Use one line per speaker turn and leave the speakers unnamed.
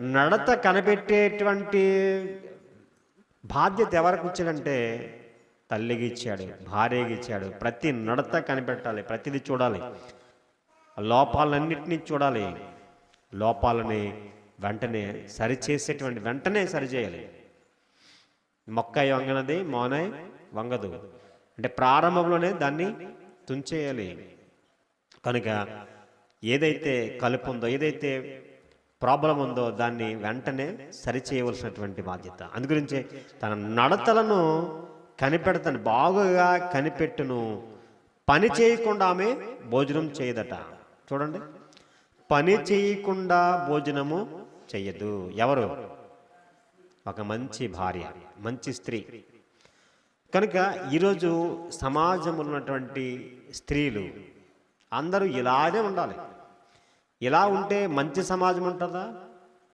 నడత కనిపెట్టేటువంటి బాధ్యత ఎవరికి ఇచ్చాడంటే తల్లికి ఇచ్చాడు భార్యకి ఇచ్చాడు. ప్రతి నడత కనిపెట్టాలి ప్రతిదీ చూడాలి. లోపాలన్నింటినీ చూడాలి. లోపాలని వెంటనే సరిచేసేటువంటి వెంటనే సరిచేయాలి. మొక్క వంగనది మోనై వంగదు. అంటే ప్రారంభంలోనే దాన్ని తుంచేయాలి. కనుక ఏదైతే కలుపు ఉందో ఏదైతే ప్రాబ్లం ఉందో దాన్ని వెంటనే సరిచేయవలసినటువంటి బాధ్యత. అందుగురించి తన నడతలను కనిపెడతాను బాగుగా కనిపెట్టును. పని చేయకుండా ఆమె భోజనం చేయదట. చూడండి. పని చేయకుండా భోజనము చెయ్యదు. ఎవరు? ఒక మంచి భార్య మంచి స్త్రీ. కనుక ఈరోజు సమాజంలో ఉన్నటువంటి స్త్రీలు అందరూ ఇలాగే ఉండాలి. ఇలా ఉంటే మంచి సమాజం ఉంటుందా?